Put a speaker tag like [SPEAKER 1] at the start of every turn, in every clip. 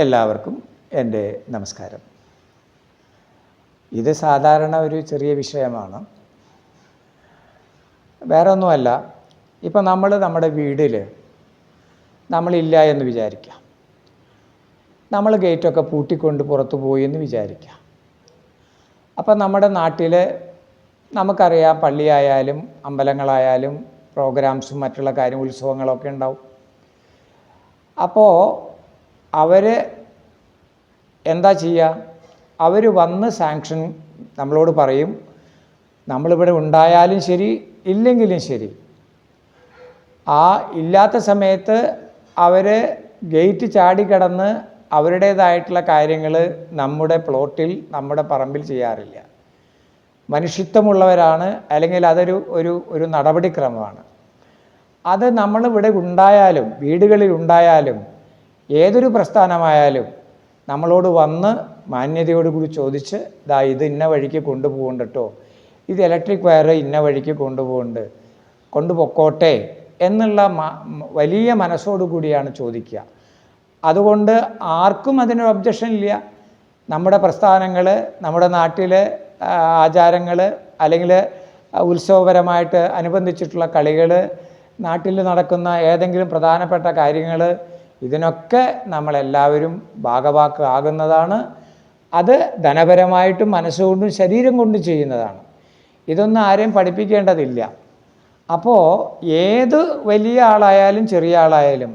[SPEAKER 1] എല്ലാവർക്കും എന്റെ നമസ്കാരം. ഇത് സാധാരണ ഒരു ചെറിയ വിഷയമാണ്. വേറെ ഒന്നുമല്ല ഇപ്പം നമ്മൾ നമ്മുടെ വീട്ടിൽ നമ്മളില്ല എന്ന് വിചാരിക്കാം. നമ്മൾ ഗേറ്റൊക്കെ പൂട്ടിക്കൊണ്ട് പുറത്തു പോയി എന്ന് വിചാരിക്കാം. അപ്പം നമ്മുടെ നാട്ടിൽ നമുക്കറിയാം പള്ളിയായാലും അമ്പലങ്ങളായാലും പ്രോഗ്രാംസും മറ്റുള്ള കാര്യം ഉത്സവങ്ങളൊക്കെ ഉണ്ടാവും. അപ്പോൾ അവർ എന്താ ചെയ്യുക അവർ വന്ന് സാങ്ഷൻ നമ്മളോട് പറയും നമ്മളിവിടെ ഉണ്ടായാലും ശരി ഇല്ലെങ്കിലും ശരി. ആ ഇല്ലാത്ത സമയത്ത് അവർ ഗേറ്റ് ചാടിക്കടന്ന് അവരുടേതായിട്ടുള്ള കാര്യങ്ങൾ നമ്മുടെ പ്ലോട്ടിൽ നമ്മുടെ പറമ്പിൽ ചെയ്യാറില്ല. മനുഷ്യത്വമുള്ളവരാണ് അല്ലെങ്കിൽ അതൊരു ഒരു ഒരു നടപടിക്രമമാണ്. അത് നമ്മളിവിടെ ഉണ്ടായാലും വീടുകളിൽ ഉണ്ടായാലും ഏതൊരു പ്രസ്ഥാനമായാലും നമ്മളോട് വന്ന് മാന്യതയോടുകൂടി ചോദിച്ച് ഇതാ ഇത് ഇന്ന വഴിക്ക് കൊണ്ടുപോകണ്ട കേട്ടോ ഇത് ഇലക്ട്രിക് വയർ ഇന്ന വഴിക്ക് കൊണ്ടുപോകുന്നുണ്ട്. കൊണ്ടുപൊക്കോട്ടെ എന്നുള്ള വലിയ മനസ്സോടുകൂടിയാണ് ചോദിക്കുക. അതുകൊണ്ട് ആർക്കും അതിനൊരു ഒബ്ജക്ഷൻ ഇല്ല. നമ്മുടെ പ്രസ്ഥാനങ്ങൾ നമ്മുടെ നാട്ടിലെ ആചാരങ്ങൾ അല്ലെങ്കിൽ ഉത്സവപരമായിട്ട് അനുബന്ധിച്ചിട്ടുള്ള കളികൾ നാട്ടിൽ നടക്കുന്ന ഏതെങ്കിലും പ്രധാനപ്പെട്ട കാര്യങ്ങൾ ഇതിനൊക്കെ നമ്മളെല്ലാവരും ഭാഗവാക്ക് ആകുന്നതാണ് അത് ധനപരമായിട്ടും മനസ്സുകൊണ്ടും ശരീരം കൊണ്ടും ചെയ്യുന്നതാണ്. ഇതൊന്നും ആരെയും പഠിപ്പിക്കേണ്ടതില്ല. അപ്പോൾ ഏത് വലിയ ആളായാലും ചെറിയ ആളായാലും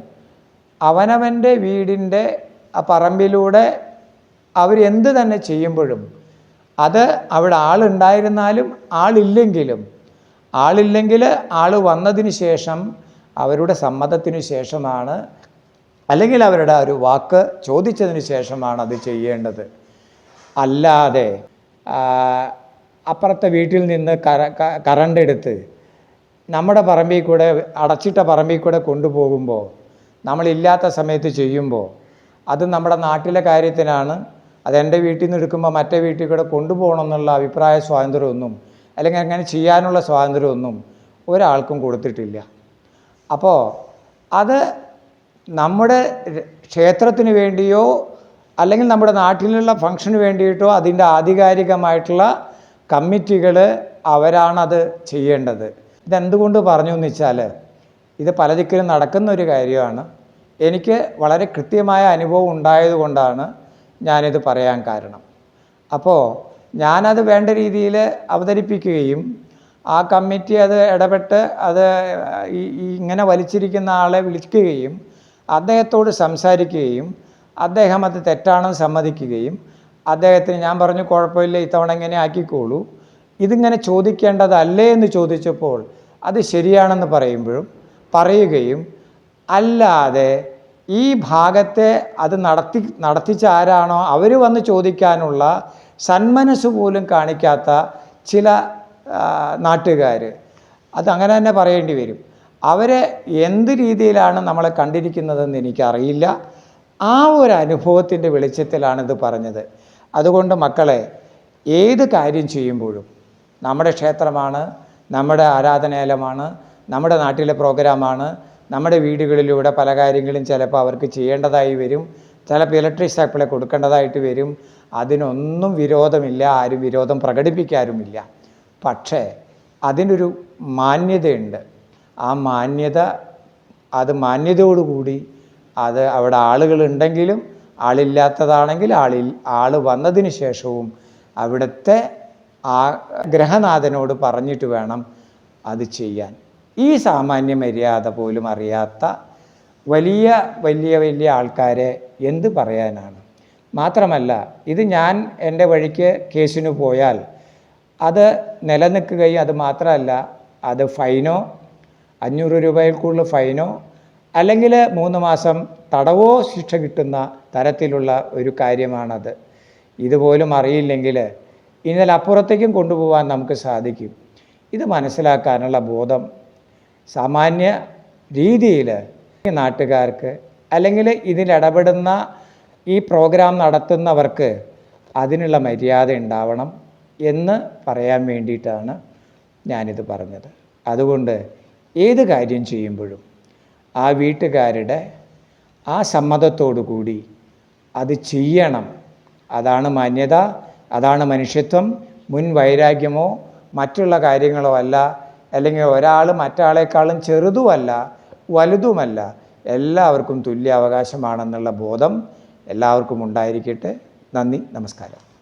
[SPEAKER 1] അവനവന്റെ വീടിന്റെ ആ പറമ്പിലൂടെ അവരെന്ത് തന്നെ ചെയ്യുമ്പോഴും അത് അവിടെ ആളുണ്ടായിരുന്നാലും ആളില്ലെങ്കിലും ആളില്ലെങ്കിൽ ആൾ വന്നതിന് ശേഷം അവരുടെ സമ്മതത്തിന് ശേഷമാണ് അല്ലെങ്കിൽ അവരുടെ ഒരു വാക്ക് ചോദിച്ചതിന് ശേഷമാണ് അത് ചെയ്യേണ്ടത്. അല്ലാതെ അപ്പുറത്തെ വീട്ടിൽ നിന്ന് കര കറണ്ട് എടുത്ത് നമ്മുടെ പറമ്പിൽ കൂടെ അടച്ചിട്ട പറമ്പിൽ കൂടെ കൊണ്ടുപോകുമ്പോൾ നമ്മളില്ലാത്ത സമയത്ത് ചെയ്യുമ്പോൾ അത് നമ്മുടെ നാട്ടിലെ കാര്യത്തിനാണ്. അത് എന്റെ വീട്ടിൽ നിന്ന് എടുക്കുമ്പോൾ മറ്റേ വീട്ടിൽ കൂടെ കൊണ്ടുപോകണം എന്നുള്ള അഭിപ്രായ സ്വാതന്ത്ര്യമൊന്നും അല്ലെങ്കിൽ അങ്ങനെ ചെയ്യാനുള്ള സ്വാതന്ത്ര്യമൊന്നും ഒരാൾക്കും കൊടുത്തിട്ടില്ല. അപ്പോൾ അത് നമ്മുടെ ക്ഷേത്രത്തിന് വേണ്ടിയോ അല്ലെങ്കിൽ നമ്മുടെ നാട്ടിലുള്ള ഫംഗ്ഷന് വേണ്ടിയിട്ടോ അതിന്റെ ആധികാരികമായിട്ടുള്ള കമ്മിറ്റികൾ അവരാണത് ചെയ്യേണ്ടത്. ഇതെന്തുകൊണ്ട് പറഞ്ഞു എന്ന് വെച്ചാൽ ഇത് പല ദിക്കിലും നടക്കുന്ന ഒരു കാര്യമാണ്. എനിക്ക് വളരെ കൃത്യമായ അനുഭവം ഉണ്ടായതുകൊണ്ടാണ് ഞാനിത് പറയാൻ കാരണം. അപ്പോൾ ഞാനത് വേണ്ട രീതിയിൽ അവതരിപ്പിക്കുകയും ആ കമ്മിറ്റി അത് ഇടപെട്ട് അത് ഇങ്ങനെ വലിച്ചിരിക്കുന്ന ആളെ വിളിക്കുകയും അദ്ദേഹത്തോട് സംസാരിക്കുകയും അദ്ദേഹം അത് തെറ്റാണെന്ന് സമ്മതിക്കുകയും അദ്ദേഹത്തിന് ഞാൻ പറഞ്ഞു കുഴപ്പമില്ല ഇത്തവണ ഇങ്ങനെ ആക്കിക്കോളൂ. ഇതിങ്ങനെ ചോദിക്കേണ്ടതല്ലേ എന്ന് ചോദിച്ചപ്പോൾ അത് ശരിയാണെന്ന് പറയുമ്പോഴും പറയുകയും അല്ലാതെ ഈ ഭാഗത്തെ അത് നടത്തി നടത്തിച്ച ആരാണോ അവർ വന്ന് ചോദിക്കാനുള്ള സന്മനസ് പോലും കാണിക്കാത്ത ചില നാട്ടുകാർ അത് അങ്ങനെ തന്നെ പറയേണ്ടി വരും. അവരെ എന്ത് രീതിയിലാണ് നമ്മളെ കണ്ടിരിക്കുന്നതെന്ന് എനിക്കറിയില്ല. ആ ഒരു അനുഭവത്തിന്റെ വെളിച്ചത്തിലാണിത് പറഞ്ഞത്. അതുകൊണ്ട് മക്കളെ ഏത് കാര്യം ചെയ്യുമ്പോഴും നമ്മുടെ ക്ഷേത്രമാണ് നമ്മുടെ ആരാധനാലയമാണ് നമ്മുടെ നാട്ടിലെ പ്രോഗ്രാമാണ് നമ്മുടെ വീടുകളിലൂടെ പല കാര്യങ്ങളും ചിലപ്പോൾ അവർക്ക് ചെയ്യേണ്ടതായി വരും ചിലപ്പോൾ ഇലക്ട്രിക് സപ്ലൈ കൊടുക്കേണ്ടതായിട്ട് വരും. അതിനൊന്നും വിരോധമില്ല ആരും വിരോധം പ്രകടിപ്പിക്കാറുമില്ല. പക്ഷേ അതിനൊരു മാന്യതയുണ്ട്. ആ മാന്യത അത് മാന്യതയോടുകൂടി അത് അവിടെ ആളുകളുണ്ടെങ്കിലും ആളില്ലാത്തതാണെങ്കിൽ ആളിൽ ആൾ വന്നതിന് ശേഷവും അവിടുത്തെ ആ ഗ്രഹനാഥനോട് പറഞ്ഞിട്ട് വേണം അത് ചെയ്യാൻ. ഈ സാമാന്യ മര്യാദ പോലും അറിയാത്ത വലിയ വലിയ വലിയ ആൾക്കാരെ എന്ത് പറയാനാണ്? മാത്രമല്ല ഇത് ഞാൻ എന്റെ വഴിക്ക് കേസിന് പോയാൽ അത് നിലനിൽക്കുകയും അത് മാത്രമല്ല അത് ഫൈനോ അഞ്ഞൂറ് രൂപയിൽ കൂടുതൽ ഫൈനോ അല്ലെങ്കിൽ മൂന്ന് മാസം തടവോ ശിക്ഷ കിട്ടുന്ന തരത്തിലുള്ള ഒരു കാര്യമാണത്. ഇതുപോലും അറിയില്ലെങ്കിൽ ഇന്നലെ അപ്പുറത്തേക്കും കൊണ്ടുപോകാൻ നമുക്ക് സാധിക്കും. ഇത് മനസ്സിലാക്കാനുള്ള ബോധം സാമാന്യ രീതിയിൽ നാട്ടുകാർക്ക് അല്ലെങ്കിൽ ഇതിലിടപെടുന്ന ഈ പ്രോഗ്രാം നടത്തുന്നവർക്ക് അതിനുള്ള മര്യാദ ഉണ്ടാവണം എന്ന് പറയാൻ വേണ്ടിയിട്ടാണ് ഞാനിത് പറഞ്ഞത്. അതുകൊണ്ട് ഏത് കാര്യം ചെയ്യുമ്പോഴും ആ വീട്ടുകാരുടെ ആ സമ്മതത്തോടു കൂടി അത് ചെയ്യണം. അതാണ് മാന്യത അതാണ് മനുഷ്യത്വം. മുൻ വൈരാഗ്യമോ മറ്റുള്ള കാര്യങ്ങളോ അല്ല. അല്ലെങ്കിൽ ഒരാൾ മറ്റാളേക്കാളും ചെറുതുമല്ല വലുതുമല്ല. എല്ലാവർക്കും തുല്യ അവകാശമാണെന്നുള്ള ബോധം എല്ലാവർക്കും ഉണ്ടായിരിക്കട്ടെ. നന്ദി നമസ്കാരം.